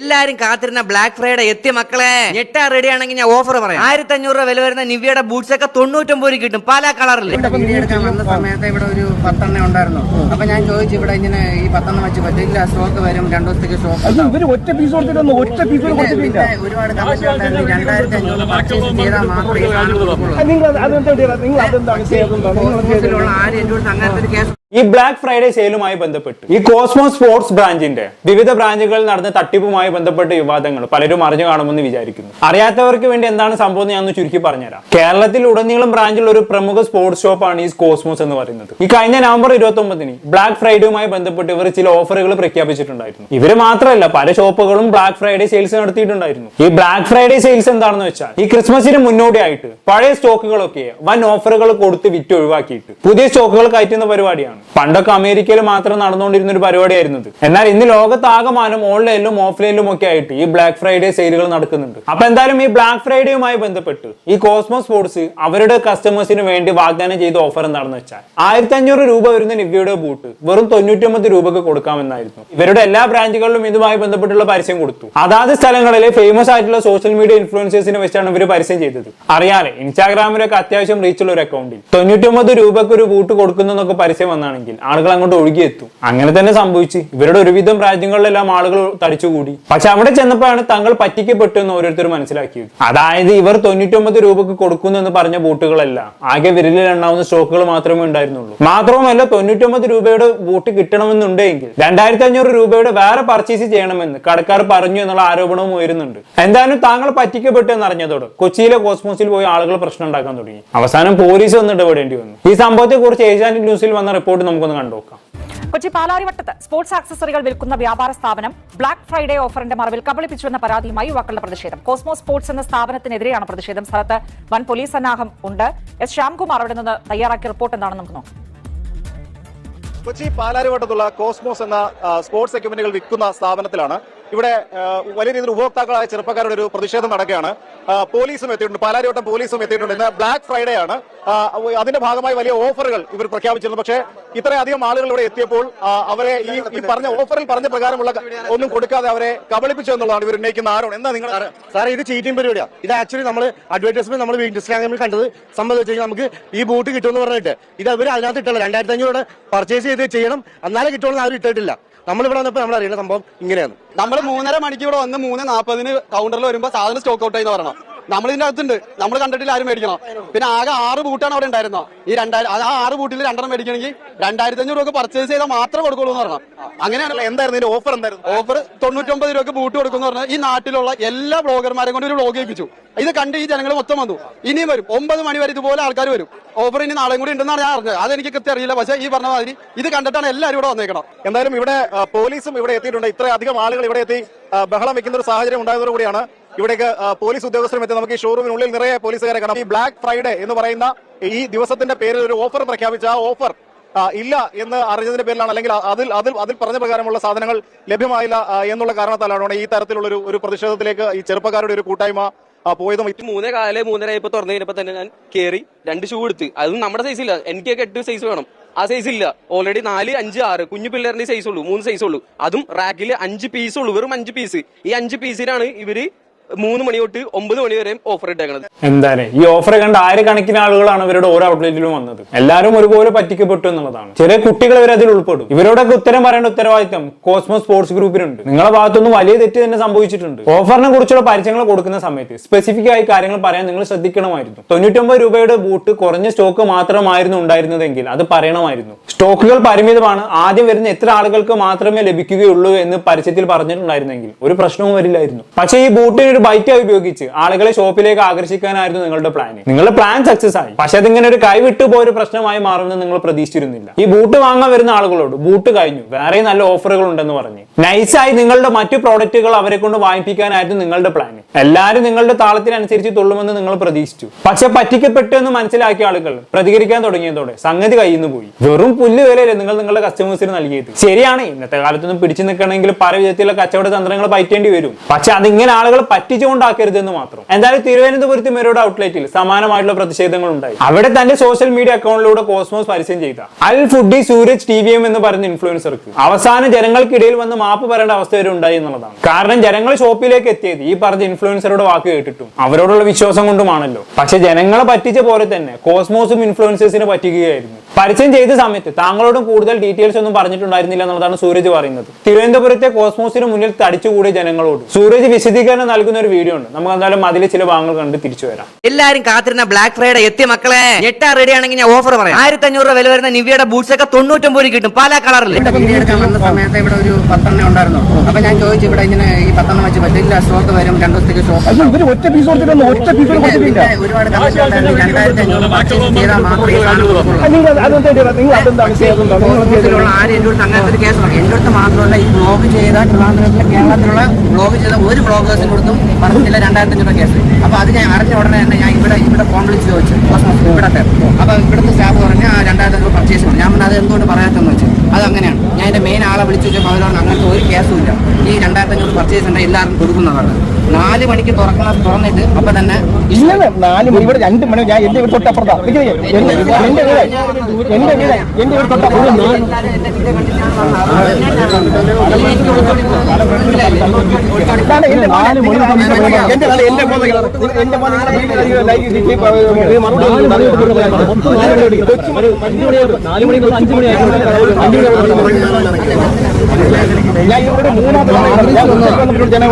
എല്ലാരും കാത്തിരുന്ന black Friday എത്തിയ മക്കളെ. ഞെട്ടാ റെഡി ആണെങ്കിൽ ഞാൻ ഓഫർ പറയാം. ആയിരത്തി അഞ്ഞൂറ് രൂപ വില വരുന്ന നിവ്യയുടെ ബൂട്ട്സ് ഒക്കെ തൊണ്ണൂറ്റൊമ്പത് രൂപ കിട്ടും. പല കളറിൽ ഇവിടെ വീഡിയോ എടുക്കാൻ വന്ന സമയത്ത് ഇവിടെ ഒരു പത്തെണ്ണ ഉണ്ടായിരുന്നു. അപ്പൊ ഞാൻ ചോദിച്ചു ഇവിടെ ഇങ്ങനെ ഈ പത്തെണ്ണം വെച്ച് പറ്റില്ല സ്റ്റോക്ക് വരും രണ്ടു ദിവസത്തേക്ക് സ്റ്റോക്ക് ഇവർ ഒറ്റ പീസ് കൊടുത്തിട്ടൊന്നും ഒറ്റ പീസ് കൊടുത്തിട്ടില്ല. ഒരുപാട് കമന്റ് ഉണ്ടായിരുന്നു. രണ്ടായിരത്തി അഞ്ഞൂറ് പർച്ചേസ് ചെയ്താൽ മാത്രമേ നിങ്ങൾ അതെന്താണ് ആരും എന്റെ അടുത്ത് അങ്ങനത്തെ ഒരു കേസ് ഈ ബ്ലാക്ക് ഫ്രൈഡേ സെയിലുമായി ബന്ധപ്പെട്ട്. ഈ കോസ്മോ സ്പോർട്സ് ബ്രാഞ്ചിന്റെ വിവിധ ബ്രാഞ്ചുകളിൽ നടന്ന തട്ടിപ്പുമായി ബന്ധപ്പെട്ട വിവാദങ്ങൾ പലരും അറിഞ്ഞു കാണുമെന്ന് വിചാരിക്കുന്നു. അറിയാത്തവർക്ക് വേണ്ടി എന്താണ് സംഭവം ഞാൻ ചുരുക്കി പറഞ്ഞുതരാം. കേരളത്തിൽ ഉടനീളം ബ്രാഞ്ചിൽ ഒരു പ്രമുഖ സ്പോർട്സ് ഷോപ്പാണ് ഈ കോസ്മോസ് എന്ന് പറയുന്നത്. ഈ കഴിഞ്ഞ നവംബർ ഇരുപത്തി ഒമ്പതിന് ബ്ലാക്ക് ഫ്രൈഡേയുമായി ബന്ധപ്പെട്ട് ഇവർ ചില ഓഫറുകൾ പ്രഖ്യാപിച്ചിട്ടുണ്ടായിരുന്നു. ഇവർ മാത്രമല്ല പല ഷോപ്പുകളും ബ്ലാക്ക് ഫ്രൈഡേ സെയിൽസ് നടത്തിയിട്ടുണ്ടായിരുന്നു. ഈ ബ്ലാക്ക് ഫ്രൈഡേ സെയിൽസ് എന്താണെന്ന് വെച്ചാൽ ഈ ക്രിസ്മസിന് മുന്നോടിയായിട്ട് പഴയ സ്റ്റോക്കുകളൊക്കെ വൻ ഓഫറുകൾ കൊടുത്ത് വിറ്റ് ഒഴിവാക്കിയിട്ട് പുതിയ സ്റ്റോക്കുകൾ കയറ്റുന്ന പരിപാടിയാണ്. പണ്ടൊക്കെ അമേരിക്കയിൽ മാത്രം നടന്നുകൊണ്ടിരുന്ന ഒരു പരിപാടിയായിരുന്നു എന്നാൽ ഇന്ന് ലോകത്താകമാനം ഓൺലൈനിലും ഓഫ്ലൈനിലും ഒക്കെ ആയിട്ട് ഈ ബ്ലാക്ക് ഫ്രൈഡേ സെയിലുകൾ നടക്കുന്നുണ്ട്. അപ്പൊ എന്തായാലും ഈ ബ്ലാക്ക് ഫ്രൈഡേയുമായി ബന്ധപ്പെട്ട് ഈ കോസ്മോ സ്പോർട്സ് അവരുടെ കസ്റ്റമേഴ്സിന് വേണ്ടി വാഗ്ദാനം ചെയ്ത ഓഫർ എന്താണെന്ന് വെച്ചാൽ ആയിരത്തി അഞ്ഞൂറ് രൂപ വരുന്ന നിവ്യയുടെ ബൂട്ട് വെറും തൊണ്ണൂറ്റി രൂപക്ക് കൊടുക്കാമെന്നായിരുന്നു. ഇവരുടെ എല്ലാ ബ്രാഞ്ചുകളിലും ഇതുമായി ബന്ധപ്പെട്ടുള്ള പരസ്യം കൊടുത്തു. അതാത് സ്ഥലങ്ങളിലെ ഫേമസ് ആയിട്ടുള്ള സോഷ്യൽ മീഡിയ ഇൻഫ്ലുവൻസേഴ്സിനെ വെച്ചാണ് ഇവർ പരസ്യം ചെയ്തത്. അറിയാലേ ഇൻസ്റ്റാഗ്രാമിലൊക്കെ അത്യാവശ്യം റീച്ചുള്ള ഒരു അക്കൗണ്ടിൽ തൊണ്ണൂറ്റൊമ്പത് രൂപക്ക് ഒരു ബൂട്ട് കൊടുക്കുന്നൊക്കെ പരസ്യം വന്നാണെങ്കിൽ ആളുകൾ അങ്ങോട്ട് ഒഴുകിയെത്തും. അങ്ങനെ തന്നെ സംഭവിച്ചു. ഇവരുടെ ഒരുവിധം രാജ്യങ്ങളിലെല്ലാം ആളുകൾ തടിച്ചുകൂടി. പക്ഷെ അവിടെ ചെന്നപ്പോഴാണ് തങ്ങൾ പറ്റിക്കപ്പെട്ടു എന്ന് ഓരോരുത്തർ മനസ്സിലാക്കിയത്. അതായത് ഇവർ തൊണ്ണൂറ്റൊമ്പത് രൂപക്ക് കൊടുക്കുന്നു എന്ന് പറഞ്ഞ ബൂട്ടുകളല്ല. ആകെ വിരലിൽ എണ്ണാവുന്ന സ്റ്റോക്കുകൾ മാത്രമേ ഉണ്ടായിരുന്നുള്ളൂ. മാത്രവുമല്ല തൊണ്ണൂറ്റൊമ്പത് രൂപയുടെ ബോട്ട് കിട്ടണമെന്നുണ്ടെങ്കിൽ രണ്ടായിരത്തി അഞ്ഞൂറ് രൂപയുടെ വേറെ പർച്ചേസ് ചെയ്യണമെന്ന് കടക്കാർ പറഞ്ഞു എന്നുള്ള ആരോപണവും ഉയരുന്നുണ്ട്. എന്തായാലും താങ്കൾ പറ്റിക്കപ്പെട്ടു എന്ന് അറിഞ്ഞതോടെ കൊച്ചിയിലെ കോസ്മോസിൽ പോയി ആളുകൾ പ്രശ്നം ഉണ്ടാക്കാൻ തുടങ്ങി. അവസാനം പോലീസ് വന്ന് ഇടപെടേണ്ടി വന്നു. ഈ സംഭവത്തെ കുറിച്ച് ഏഷ്യാനെറ്റ് ന്യൂസിൽ വന്ന റിപ്പോർട്ട് നമുക്കൊന്ന് കണ്ടുനോക്കാം കൊച്ചി പാലാരിവട്ടത്ത് സ്പോർട്സ് ആക്സസറികൾ വിൽക്കുന്ന വ്യാപാര സ്ഥാപനം ബ്ലാക്ക് ഫ്രൈഡേ ഓഫറിന്റെ മറവിൽ കബളിപ്പിച്ചുവെന്ന പരാതിയുമായി യുവാക്കളുടെ പ്രതിഷേധം. കോസ്മോ സ്പോർട്സ് എന്ന സ്ഥാപനത്തിനെതിരെയാണ് പ്രതിഷേധം. സ്ഥലത്ത് വൻ പോലീസ് സന്നാഹം ഉണ്ട്. എസ് ശ്യാംകുമാർ അവിടെ നിന്ന് തയ്യാറാക്കിയ റിപ്പോർട്ട് എന്താണെന്ന് നമുക്ക് നോക്കാം. കൊച്ചി പാലാരിവട്ടത്തുള്ള കോസ്മോസ് എന്ന സ്പോർട്സ് എക്യുപ്മെന്റുകൾ വിൽക്കുന്ന സ്ഥാപനത്തിലാണ് ഇവിടെ വലിയ രീതിയിൽ ഉപഭോക്താക്കളായ ചെറുപ്പക്കാരുടെ ഒരു പ്രതിഷേധം നടക്കുകയാണ്. പോലീസും എത്തിയിട്ടുണ്ട്. പാലാരിവട്ടം പോലീസും എത്തിയിട്ടുണ്ട്. ഇന്ന് ബ്ലാക്ക് ഫ്രൈഡേ ആണ്. അതിന്റെ ഭാഗമായി വലിയ ഓഫറുകൾ ഇവർ പ്രഖ്യാപിച്ചിരുന്നു. പക്ഷേ ഇത്രയധികം ആളുകൾ ഇവിടെ എത്തിയപ്പോൾ അവരെ ഈ പറഞ്ഞ ഓഫറിൽ പറഞ്ഞ പ്രകാരമുള്ള ഒന്നും കൊടുക്കാതെ അവരെ കബളിപ്പിച്ചു എന്നുള്ളതാണ് ഇവർ ഉന്നയിക്കുന്ന ആരോട് എന്താ നിങ്ങൾ സാറേ ഇത് ചീറ്റിംഗ് പരിപാടിയാണ് ഇത് ആക്ച്വലി നമ്മൾ അഡ്വർടൈസ്മെന്റ് നമ്മൾ ഇൻസ്റ്റാഗ്രാമിൽ കണ്ടത് സംബന്ധിച്ച് വെച്ച് കഴിഞ്ഞാൽ നമുക്ക് ഈ ബൂട്ട് കിട്ടുമെന്ന് പറഞ്ഞിട്ട്. ഇത് അവർ അതിനകത്ത് ഇട്ടല്ല. രണ്ടായിരത്തി അഞ്ഞൂറ് പർച്ചേസ് ചെയ്ത് ചെയ്യണം. എന്നാലേ കിട്ടുമെന്ന് ആരും ഇട്ടിട്ടില്ല. നമ്മളിവിടെ വന്നപ്പോൾ നമ്മൾ അറിയുന്ന സംഭവം ഇങ്ങനെയാണ്. നമ്മൾ മൂന്നര മണിക്ക് ഇവിടെ വന്ന് മൂന്ന് നാൽപ്പതിന് കൗണ്ടറിൽ വരുമ്പോൾ സാധനം സ്റ്റോക്ക് ഔട്ട് ആയി പറയണം. നമ്മൾ ഇതിന്റെ അകത്തുണ്ട്. നമ്മൾ കണ്ടിട്ടില്ല ആരും മേടിക്കണം? പിന്നെ ആകെ ആറ് ബൂട്ടാണ് അവിടെ ഉണ്ടായിരുന്നത് ഈ രണ്ടായിരം ആ ആറ് ബൂട്ടിൽ രണ്ടെണ്ണം മേടിക്കണമെങ്കിൽ രണ്ടായിരത്തി അഞ്ഞൂറ് രൂപ പർച്ചേസ് ചെയ്താൽ മാത്രം കൊടുക്കുള്ളൂ എന്ന് പറഞ്ഞു? അങ്ങനെയാണ് എന്തായിരുന്നു ഇതിന്റെ ഓഫർ എന്തായിരുന്നു? ഓഫർ തൊണ്ണൂറ്റൊമ്പത് രൂപക്ക് ബൂട്ട് കൊടുക്കുന്നു പറഞ്ഞാൽ ഈ നാട്ടിലുള്ള എല്ലാ ബ്ലോഗർമാരെ കൊണ്ട് ഒരു ബ്ലോഗ് ഏൽപ്പിച്ചു. ഇത് കണ്ട് ഈ ജനങ്ങൾ മൊത്തം വന്നു. ഇനിയും വരും. ഒമ്പത് മണി വരെ ഇതുപോലെ ആൾക്കാർ വരും. ഓഫർ ഇനി നാളെയും കൂടി ഉണ്ടെന്നാണ് ഞാൻ അറിഞ്ഞത്. അതെനിക്ക് കൃത്യം അറിയില്ല. പക്ഷേ ഈ പറഞ്ഞ മാതിരി ഇത് കണ്ടിട്ടാണ് എല്ലാവരും ഇവിടെ വന്നേക്കണം. എന്തായാലും ഇവിടെ പോലീസും ഇവിടെ എത്തിയിട്ടുണ്ട്. ഇത്രയധികം ആളുകൾ ഇവിടെ എത്തി ബഹളം വെക്കുന്ന ഒരു സാഹചര്യം ഉണ്ടായതോടുകൂടിയാണ് ഇവിടേക്ക് പോലീസ് ഉദ്യോഗസ്ഥരും എത്തി നമുക്ക് ഈ ഷോറൂമിനുള്ളിൽ നിറയെ പോലീസുകാരെ കാണാം. ഈ ബ്ലാക്ക് ഫ്രൈഡേ എന്ന് പറയുന്ന ഈ ദിവസത്തിന്റെ പേരിൽ ഒരു ഓഫർ പ്രഖ്യാപിച്ച ആ ഓഫർ ഇല്ല എന്ന് അറിഞ്ഞതിന്റെ പേരിലാണ് അല്ലെങ്കിൽ അതിൽ അതിൽ അതിൽ പറഞ്ഞ പ്രകാരമുള്ള സാധനങ്ങൾ ലഭ്യമായില്ല എന്നുള്ള കാരണത്താലാണ് ഈ തരത്തിലുള്ള ഒരു ഒരു പ്രതിഷേധത്തിലേക്ക് ഈ ചെറുപ്പക്കാരുടെ ഒരു കൂട്ടായ്മ പോയതും. മൂന്നേ കാൽ മൂന്നര ഇപ്പൊ തുറന്നു കഴിഞ്ഞപ്പോ തന്നെ ഞാൻ കേറി രണ്ട് ഷൂ എടുത്ത്. അതും നമ്മുടെ സൈസ് ഇല്ല. എനിക്കൊക്കെ എട്ട് സൈസ് വേണം. ആ സൈസ് ഇല്ല. ഓൾറെഡി നാല് അഞ്ച് ആറ്. കുഞ്ഞു പിള്ളേരുടെ സൈസ് ഉള്ളൂ. മൂന്ന് സൈസ് ഉള്ളൂ. അതും റാക്കിൽ അഞ്ച് പീസ് ഉള്ളൂ. വെറും അഞ്ച് പീസ് ഈ അഞ്ച് പീസിനാണ് ഇവർ മൂന്ന് മണി തൊട്ട് ഒമ്പത് മണി വരെയും ഓഫർ ഇട്ടേക്കണത്. എന്തായാലും ഈ ഓഫർ കണ്ട ആയിരക്കണക്കിന് ആളുകളാണ് ഇവരുടെ ഓരോ ഔട്ട്ലെറ്റിലും വന്നത്. എല്ലാവരും ഒരുപോലെ പറ്റിക്കപ്പെട്ടു എന്നുള്ളതാണ്. ചെറിയ കുട്ടികൾ ഇവർ അതിൽ ഉൾപ്പെടും. ഇവരോടൊക്കെ ഉത്തരം പറയേണ്ട ഉത്തരവാദിത്തം കോസ്മോ സ്പോർട്സ് ഗ്രൂപ്പിനുണ്ട് നിങ്ങളുടെ ഭാഗത്തൊന്നും വലിയ തെറ്റ് തന്നെ സംഭവിച്ചിട്ടുണ്ട്. ഓഫറിനെ കുറിച്ചുള്ള പരസ്യങ്ങൾ കൊടുക്കുന്ന സമയത്ത് സ്പെസിഫിക് ആയി കാര്യങ്ങൾ പറയാൻ നിങ്ങൾ ശ്രദ്ധിക്കണമായിരുന്നു. തൊണ്ണൂറ്റൊമ്പത് രൂപയുടെ ബൂട്ട് കുറഞ്ഞ സ്റ്റോക്ക് മാത്രമായിരുന്നു ഉണ്ടായിരുന്നതെങ്കിൽ അത് പറയണമായിരുന്നു. സ്റ്റോക്കുകൾ പരിമിതമാണ്. ആദ്യം വരുന്ന എത്ര ആളുകൾക്ക് മാത്രമേ ലഭിക്കുകയുള്ളൂ എന്ന് പരസ്യത്തിൽ പറഞ്ഞിട്ടുണ്ടായിരുന്നെങ്കിൽ ഒരു പ്രശ്നവും വരില്ലായിരുന്നു. പക്ഷേ ഈ ബൂട്ടിന് ഒരു ബൈറ്റായി ഉപയോഗിച്ച് ആളുകളെ ഷോപ്പിലേക്ക് ആകർഷിക്കാനായിരുന്നു നിങ്ങളുടെ പ്ലാൻ നിങ്ങളുടെ പ്ലാൻ സക്സസ് ആയി. പക്ഷെ അതിങ്ങനെ ഒരു കൈവിട്ടു പോയ ഒരു പ്രശ്നമായി മാറുമെന്ന് നിങ്ങൾ പ്രതീക്ഷിച്ചിരുന്നില്ല. ഈ ബൂട്ട് വാങ്ങാൻ വരുന്ന ആളുകളോട് ബൂട്ട് കഴിഞ്ഞു. വേറെ നല്ല ഓഫറുകൾ ഉണ്ടെന്ന് പറഞ്ഞ്. നൈസായി നിങ്ങളുടെ മറ്റു പ്രോഡക്റ്റുകൾ അവരെ കൊണ്ട് വാങ്ങിപ്പിക്കാനായിരുന്നു നിങ്ങളുടെ പ്ലാൻ എല്ലാവരും നിങ്ങളുടെ താളത്തിനനുസരിച്ച് തുള്ളുമെന്ന് നിങ്ങൾ പ്രതീക്ഷിച്ചു. പക്ഷെ പറ്റിക്കപ്പെട്ടു എന്ന് മനസ്സിലാക്കിയ ആളുകൾ പ്രതികരിക്കാൻ തുടങ്ങിയതോടെ സംഗതി കയ്യിൽ നിന്ന് പോയി. വെറും പുല്ല് വിലയല്ലേ നിങ്ങൾ നിങ്ങളുടെ കസ്റ്റമേഴ്സിന് നൽകിയത്. ശരിയാണ് ഇന്നത്തെ കാലത്തൊന്നും പിടിച്ചു നിൽക്കണമെങ്കിൽ പല വിധത്തിലുള്ള കച്ചവട തന്ത്രങ്ങൾ പറ്റേണ്ടി വരും. പക്ഷെ അതിങ്ങനെ ആളുകൾ പറ്റിച്ചുകൊണ്ടാക്കരുതെന്ന് മാത്രം. എന്തായാലും തിരുവനന്തപുരത്ത് മെരോഡ് ഔട്ട്ലെറ്റിൽ സമാനമായിട്ടുള്ള പ്രതിഷേധങ്ങൾ ഉണ്ടായി. അവിടെ തന്റെ സോഷ്യൽ മീഡിയ അക്കൗണ്ടിലൂടെ കോസ്മോസ് പരസ്യം ചെയ്ത. Al foodie Suraj T V M എന്ന് പറഞ്ഞ ഇൻഫ്ലുവൻസർക്ക് അവസാന ജനങ്ങൾക്കിടയിൽ വന്ന് മാപ്പ് പറയേണ്ട അവസ്ഥ വരെ ഉണ്ടായി എന്നുള്ളതാണ്. കാരണം ജനങ്ങൾ ഷോപ്പിലേക്ക് എത്തിയത് ഈ പറഞ്ഞ ഇൻഫ്ലുവൻസറുടെ വാക്ക് കേട്ടിട്ടും അവരോടുള്ള വിശ്വാസം കൊണ്ടുമാണല്ലോ. പക്ഷെ ജനങ്ങളെ പറ്റിച്ച പോലെ തന്നെ കോസ്മോസും ഇൻഫ്ലുവൻസേഴ്സിനെ പറ്റിക്കുകയായിരുന്നു. പരസ്യം ചെയ്ത സമയത്ത് താങ്കളോടും കൂടുതൽ ഡീറ്റെയിൽസ് ഒന്നും പറഞ്ഞിട്ടുണ്ടായിരുന്നില്ല എന്നുള്ളതാണ് സൂരജ് പറയുന്നത്. തിരുവനന്തപുരത്തെ കോസ്മോസിന് മുന്നിൽ തടിച്ചുകൂടിയ ജനങ്ങളോട് സൂരജ് വിശദീകരണം നൽകുന്ന ഒരു വീഡിയോ ഉണ്ട്. നമുക്ക് എന്തായാലും അതിൽ ചില ഭാഗങ്ങൾ കണ്ട് തിരിച്ചു വരാം. എല്ലാരും കാത്തിരുന്ന ബ്ലാക്ക് ഫ്രൈഡേ എത്തിയ മക്കളെ ഞെട്ടാ റെഡി ആണെങ്കിൽ ഞാൻ ഓഫർ പറയാം. ആയിരത്തി അഞ്ഞൂറ് രൂപ വില വരുന്ന നിവിയുടെ ബൂട്ട്സ് ഒക്കെ തൊണ്ണൂറ്റൊമ്പത് രൂപ കിട്ടും. പല കളറിൽ എടുക്കാൻ വന്ന സമയത്ത് ഇവിടെ ഒരു പത്തെണ്ണം ഉണ്ടായിരുന്നു. അപ്പൊ ഞാൻ ചോദിച്ചു ഇവിടെ ഇങ്ങനെ ഈ പത്തെണ്ണം വെച്ച് പറ്റില്ല സ്റ്റോക്ക് വരും രണ്ടു ദിവസത്തേക്ക് സ്റ്റോക്ക് പക്ഷെ ഇവർ ഒറ്റ പീസ് കൊടുത്തിട്ടൊന്നും ഒറ്റ പീസ് കൊടുത്തിട്ടില്ല. ഒരുപാട് രണ്ടായിരത്തി അഞ്ഞൂറ് പർച്ചേസ് ചെയ്താൽ മാത്രമേ ആരും എന്റെ അടുത്ത് അങ്ങനത്തെ ഒരു കേസ് പറഞ്ഞു എന്റെ അടുത്ത് മാത്രമല്ല ഈ ബ്ലോഗ് ചെയ്ത ട്രിവാൻഡ്രത്തിലെ കേരളത്തിലുള്ള ബ്ലോഗ് ചെയ്ത ഒരു ബ്ലോഗേഴ്സിന്റെ അടുത്തും പറഞ്ഞില്ല രണ്ടായിരത്തി അഞ്ഞൂറ് കേസ്. അപ്പൊ അത് ഞാൻ അറിഞ്ഞ ഉടനെ തന്നെ ഞാൻ ഇവിടെ ഇവിടെ ഫോൺ വിളിച്ച് ചോദിച്ചു. ഇവിടെ ഇവിടത്തെ. അപ്പൊ ഇവിടുത്തെ സ്റ്റാഫ് പറഞ്ഞ് ആ രണ്ടായിരത്തി അഞ്ഞൂറ് പർച്ചേസ് ഞാൻ പറഞ്ഞത് അത് എന്തുകൊണ്ട് പറയാത്തെന്ന് വെച്ചു? അത് അങ്ങനെയാണ്. എന്റെ മെയിൻ ആളെ വിളിച്ചു വെച്ചപ്പോൾ അവരോട് അങ്ങനത്തെ ഒരു കേസും ഇല്ല ഈ രണ്ടായിരത്തി അഞ്ഞൂറ് പർച്ചേസ് ഉണ്ട് എല്ലാവർക്കും കൊടുക്കുന്നതാണ് നാല് മണിക്ക് തുറക്കുന്ന തുറന്നിട്ട് അപ്പൊ തന്നെ ഇല്ല നാല് മണി ഇവിടെ രണ്ട് മണി ഞാൻ എന്റെ വീട് തൊട്ടപ്പുറത്താ. എന്റെ വീട് എന്റെ വീട് എന്റെ വീട് തൊട്ടപ്പുറത്ത് ഇതാണ് എന്റെ നാല് മണി എന്റെ നാല് എന്റെ എന്റെ നാല് മണി അഞ്ച് മണി ഞാൻ ഇവിടെ മൂന്നാമത്തെ പറഞ്ഞാൽ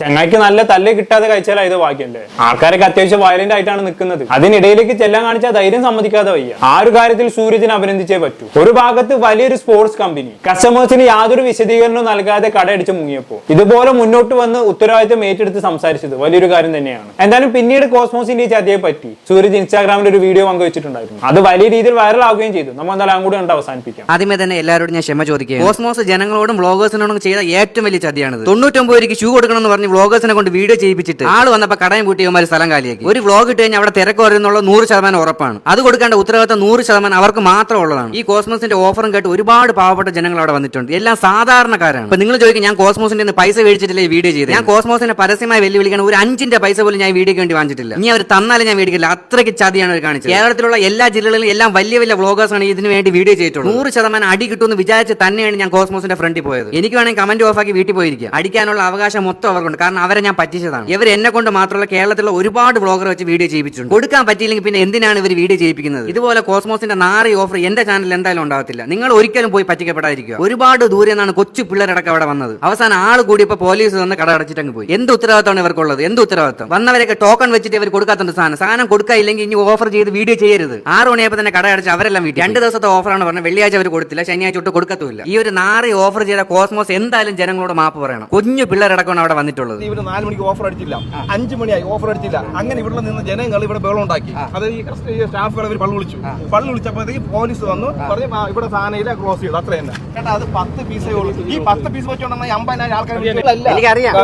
ചങ്ങായിക്ക് നല്ല തല്ല് കിട്ടാതെ കഴിച്ചാൽ ഇത് വാക്കിയല്ലേ ആൾക്കാരൊക്കെ അത്യാവശ്യം വയലന്റ് ആയിട്ടാണ് നിൽക്കുന്നത്. അതിനിടയിലേക്ക് ചെല്ലാൻ കാണിച്ചാൽ ധൈര്യം സമ്മതിക്കാതെ വയ്യ. ആ ഒരു കാര്യത്തിൽ സൂര്യജിനെ അഭിനന്ദിച്ചേ പറ്റൂ. ഒരു ഭാഗത്ത് വലിയൊരു സ്പോർട്സ് കമ്പനി കസ്റ്റമേഴ്സിന് യാതൊരു വിശദീകരണവും നൽകാതെ കടയടിച്ച് മുങ്ങിയപ്പോ ഇതുപോലെ മുന്നോട്ട് വന്ന് ഉത്തരവാദിത്തം ഏറ്റെടുത്ത് സംസാരിച്ചത് വലിയൊരു കാര്യം തന്നെയാണ്. എന്തായാലും പിന്നീട് കോസ്മോസിന്റെ ഈ ചതിയെ പറ്റി. സൂരജ് ഇൻസ്റ്റാഗ്രാമിൽ ഒരു വീഡിയോ പങ്കുവച്ചിട്ടുണ്ടായിരുന്നു. അത് വലിയ രീതിയിൽ വൈറൽ ആവുകയും ചെയ്തു. നമ്മൾ എന്തായാലും അങ്ങോട്ട് കണ്ട് അവസാനിപ്പിക്കാം. ആദ്യമേ തന്നെ എല്ലാവരോടും ഞാൻ ക്ഷമ ചോദിക്കുക കോസ്മോസ് ജനങ്ങളോടും വ്ളോഗേഴ്സിനോടും ചെയ്ത ഏറ്റവും വലിയ ചതിയാണ് തൊണ്ണൂറ്റൊമ്പത് രൂപയ്ക്ക് ഷൂ കൊടുക്കണം എന്ന് പറഞ്ഞ് വ്ളോഗേഴ്സിനെ കൊണ്ട് വീഡിയോ ചെയ്യിപ്പിച്ചിട്ട് ആൾ വന്നപ്പോൾ കടയും പൂട്ടിയവന്മാർ സ്ഥലം കാലിയാക്കി. ഒരു വ്ളോഗ് ഇട്ട് കഴിഞ്ഞാൽ അവിടെ തിരക്ക് വരുന്നുള്ള നൂറ് ശതമാനം ഉറപ്പാണ്. അത് കൊടുക്കേണ്ട ഉത്തരവാദിത്തം നൂറ് ശതമാനം അവർക്ക് മാത്രം ഉള്ളതാണ്. ഈ കോസ്മോസിന്റെ ഓഫറും കേട്ട് ഒരുപാട് പാവപ്പെട്ട ജനങ്ങൾ അവിടെ വന്നിട്ടുണ്ട്. എല്ലാം സാധാരണക്കാരാണ്. നിങ്ങൾ ചോദിക്കും ഞാൻ കോസ്മോസിന്റെ പൈസ മേടിച്ചിട്ടില്ലേ ഈ വീഡിയോ ചെയ്ത്? ഞാൻ കോസ്മോസിനെ പരസ്യമായി വെല്ലുവിളിക്കണം ഒരു അഞ്ചിന്റെ പൈസ പോലും ഞാൻ വീഡിയോക്ക് വേണ്ടി വാങ്ങിച്ചിട്ടില്ല നീ അവർ തന്നാലും ഞാൻ മേടിക്കില്ല. അത്രയ്ക്ക് ചതിയാണ് അവർ കാണിച്ചത്. കേരളത്തിലുള്ള എല്ലാ ജില്ലകളിലും എല്ലാം വലിയ വലിയ വ്ളോഗേഴ്സ് ആണ് ഇതിന് വേണ്ടി വീഡിയോ ചെയ്തിട്ടുള്ളത്. നൂറ് ശതമാനം അടി കിട്ടുമെന്ന് വിചാരിച്ച് തന്നെയാണ് ഞാൻ കോസ്മോസിന്റെ ഫ്രണ്ടിൽ പോയത്. എനിക്ക് വേണമെങ്കിൽ കമന്റ് ഓഫ് ആക്കി വീട്ടിൽ പോയിരിക്കുക അടിക്കാനുള്ള അവകാശം മൊത്തം അവർക്കുണ്ട്. കാരണം അവരെ ഞാൻ പറ്റിച്ചതാണ്. ഇവർ എന്നെ കൊണ്ട് മാത്രമല്ല കേരളത്തിലുള്ള ഒരുപാട് വ്ളോഗർ വെച്ച് വീഡിയോ ചെയ്യിപ്പിച്ചിട്ടുണ്ട്. കൊടുക്കാൻ പറ്റിയില്ലെങ്കിൽ പിന്നെ എന്തിനാണ് ഇവർ വീഡിയോ ചെയ്യിപ്പിക്കുന്നത്? ഇതുപോലെ കോസ്മോസിന്റെ നാറി ഓഫർ എന്റെ ചാനലിൽ എന്തായാലും ഉണ്ടാകത്തില്ല നിങ്ങൾ ഒരിക്കലും പോയി പറ്റിക്കപ്പെടാതിരിക്കുക. ഒരുപാട് ദൂരെ നിന്നാണ് കൊച്ചു പിള്ളേരടക്കം അവിടെ വന്നത്. അവസാനം ആൾ കൂടിയപ്പോൾ പോലീസ് വന്ന് കട അടച്ചിട്ടങ്ങ് പോയി. എന്ത് ഉത്തരവാദിത്തമാണ് ഇവർക്കുള്ളത്? എന്ത് ഉത്തരവാദിത്തം? വന്നവരൊക്കെ ടോക്കൺ വെച്ചിട്ട് ഇവർ കൊടുക്കാത്തുണ്ട് സാധനം. സാധനം കൊടുക്കാതില്ലെങ്കിൽ ഇനി ഓഫർ ചെയ്ത് വീഡിയോ ചെയ്യരുത്. ആറ് മണിയപ്പോൾ തന്നെ കട അടച്ച് അവരെല്ലാം വീട്ടിൽ രണ്ട് ദിവസത്തെ ഓഫറാണ് പറഞ്ഞത് വെള്ളിയാഴ്ച അവർ കൊടുത്തില്ല ശനിയാഴ്ച തൊട്ട് കൊടുക്കത്തുമില്ല. ഈ ഒരു നാറി ഓഫർ ചെയ്ത കോസ്മോസ് എന്തായാലും ജനങ്ങളോട് മാപ്പ് പറയണം. കുഞ്ഞു പിള്ളേരടക്കമാണ് അവിടെ വന്നിട്ടുള്ളത്. ഇവർ നാല് മണിക്ക് ഓഫർ അടിച്ചില്ല. അഞ്ചു മണിയായി ഓഫർ അടിച്ചില്ല. അങ്ങനെ ഇവിടെ നിന്ന് ജനങ്ങൾ ഇവിടെ ബഹളം ഉണ്ടാക്കി. അത് ഈ സ്റ്റാഫുകൾ ഇവർ പള്ളു വിളിച്ചു. പള്ളു വിളിച്ചപ്പോഴത്തേക്ക് പോലീസ് വന്നു പറഞ്ഞു ഇവിടെ സാധനയില്ല ക്ലോസ് ചെയ്തു. അത്ര തന്നെ. കേട്ടോ അത് പത്ത് പീസേ ഉള്ളൂ. ഈ പത്ത് പീസ് വെച്ചോണ്ടെന്നാൽ അമ്പതിനായിരം ആൾക്കാർ എനിക്കറിയാം.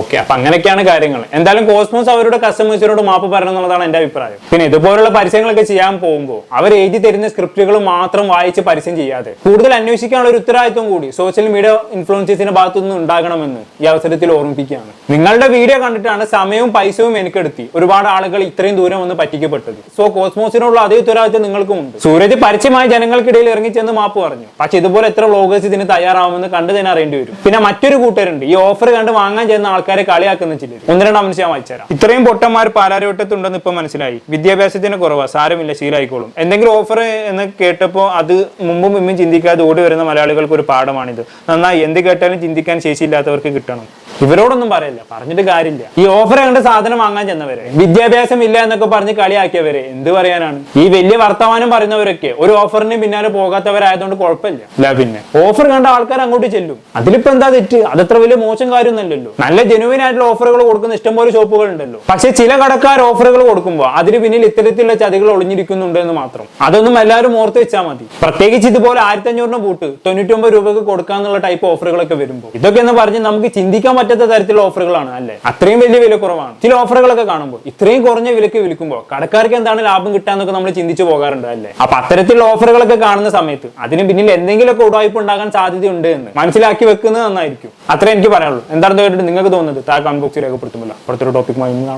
ഓക്കെ അപ്പൊ അങ്ങനെയൊക്കെയാണ് കാര്യങ്ങൾ. എന്തായാലും കോസ്മോസ് അവരുടെ കസ്റ്റമേഴ്സിനോട് മാപ്പ് പറയണം എന്നുള്ളതാണ് എന്റെ അഭിപ്രായം. പിന്നെ ഇതുപോലുള്ള പരസ്യങ്ങളൊക്കെ ചെയ്യാൻ പോകുമ്പോൾ അവർ എഴുതി തരുന്ന സ്ക്രിപ്റ്റുകൾ മാത്രം വായിച്ച് പരസ്യം ചെയ്യാതെ കൂടുതൽ അന്വേഷിക്കാനുള്ള ഒരു ഉത്തരവാദിത്വം കൂടി സോഷ്യൽ മീഡിയ ഇൻഫ്ലുവൻസേഴ്സിന്റെ ഭാഗത്തുനിന്ന് ഉണ്ടാകണമെന്ന് ഈ അവസരത്തിൽ ഓർമ്മിപ്പിക്കുകയാണ്. നിങ്ങളുടെ വീഡിയോ കണ്ടിട്ടാണ് സമയവും പൈസയും എനിക്കെടുത്തി ഒരുപാട് ആളുകൾ ഇത്രയും ദൂരം വന്ന് പറ്റിക്കപ്പെട്ടത്. സോ കോസ്മോസിനുള്ള അതേ ഉത്തരവാദിത്വം നിങ്ങൾക്കും ഉണ്ട്. സൂരജ് പരസ്യമായി ജനങ്ങൾക്കിടയിൽ ഇറങ്ങി ചെന്ന് മാപ്പ് പറഞ്ഞു. പക്ഷെ ഇതുപോലെ എത്ര വ്ളോഗേഴ്സ് ഇതിന് തയ്യാറാവുമെന്ന് കണ്ടു തന്നെ അറിയേണ്ടി വരും. പിന്നെ മറ്റൊരു കൂട്ടരുണ്ട് ഈ ഓഫർ കണ്ട് വാങ്ങാൻ ചെന്ന ആൾക്കാരെ കളിയാക്കുന്ന ചിലർ ഒന്ന് രണ്ട് അംശം വായിച്ചുതരാം. ഇത്രയും പൊട്ടന്മാർ പാലാരിവട്ടത്തുണ്ടെന്ന് ഇപ്പൊ മനസ്സിലായി. വിദ്യാഭ്യാസത്തിന് കുറവാ സാരമില്ല ശീലായിക്കോളും. എന്തെങ്കിലും ഓഫർ എന്ന് കേട്ടപ്പോൾ അത് മുമ്പും മുമ്പും ചിന്തിക്കാതെ ഓടി വരുന്ന മലയാളികൾക്ക് ഒരു പാഠമാണിത്. നന്നായി എന്ത് കേട്ടാലും ചിന്തിക്കാൻ ശേഷിയില്ലാത്തവർക്ക് കിട്ടണം. ഇവരോടൊന്നും പറയില്ല പറഞ്ഞിട്ട് കാര്യമില്ല. ഈ ഓഫർ കണ്ട് സാധനം വാങ്ങാൻ ചെന്നവരെ വിദ്യാഭ്യാസം ഇല്ല എന്നൊക്കെ പറഞ്ഞ് കളിയാക്കിയവരെ എന്ത് പറയാനാണ്? ഈ വലിയ വർത്തമാനം പറയുന്നവരൊക്കെ ഒരു ഓഫറിന് പിന്നാലെ പോകാത്തവരായതുകൊണ്ട് കുഴപ്പമില്ല. അല്ല പിന്നെ. ഓഫർ കണ്ട ആൾക്കാർ അങ്ങോട്ട് ചെല്ലും. അതിലിപ്പോ എന്താ തെറ്റ്? അതത്ര വലിയ മോശം കാര്യമൊന്നുമല്ലല്ലോ. നല്ല ജെനുവിൻ ആയിട്ടുള്ള ഓഫറുകൾ കൊടുക്കുന്ന ഇഷ്ടംപോലെ ഷോപ്പുകൾ ഉണ്ടല്ലോ. പക്ഷെ ചില കടക്കാർ ഓഫറുകൾ കൊടുക്കുമ്പോൾ അതിന് പിന്നിൽ ഇത്തരത്തിലുള്ള ചതികൾ ഒളിഞ്ഞിരിക്കുന്നുണ്ട് എന്ന് മാത്രം. അതൊന്നും എല്ലാവരും ഓർത്ത് വെച്ചാൽ മതി. പ്രത്യേകിച്ച് ഇതുപോലെ ആയിരത്തി അഞ്ഞൂറിന് ബൂട്ട് തൊണ്ണൂറ്റി ഒമ്പത് രൂപക്ക് കൊടുക്കാന്നുള്ള ടൈപ്പ് ഓഫറുകളൊക്കെ വരുമ്പോൾ ഇതൊക്കെ എന്ന് പറഞ്ഞ് നമുക്ക് ചിന്തിക്കാൻ പറ്റാത്ത തരത്തിലുള്ള ഓഫറുകളാണ് അല്ലേ? അത്രയും വലിയ വില കുറവാണ്. ചില ഓഫറുകളൊക്കെ കാണുമ്പോൾ ഇത്രയും കുറഞ്ഞ വിലക്ക് വിൽക്കുമ്പോൾ കടക്കാർക്ക് എന്താണ് ലാഭം കിട്ടാന്നൊക്കെ നമ്മൾ ചിന്തിച്ചു പോകാറുണ്ട് അല്ലേ? അപ്പൊ അത്തരത്തിലുള്ള ഓഫറുകളൊക്കെ കാണുന്ന സമയത്ത് അതിന് പിന്നിൽ എന്തെങ്കിലുമൊക്കെ ഉടായ്പ ഉണ്ടാകാൻ സാധ്യതയുണ്ട് എന്ന് മനസ്സിലാക്കി വെക്കുന്നത് നന്നായിരിക്കും. അത്രേ എനിക്ക് പറയാനുള്ളൂ. എന്താണെന്ന് കേട്ടിട്ട് നിങ്ങൾക്ക് തോന്നുന്നത്? താഴെ കമന്റ് ബോക്സിൽ രേഖപ്പെടുത്തുമല്ലോ. അടുത്തൊരു ടോപ്പിക്കുമായി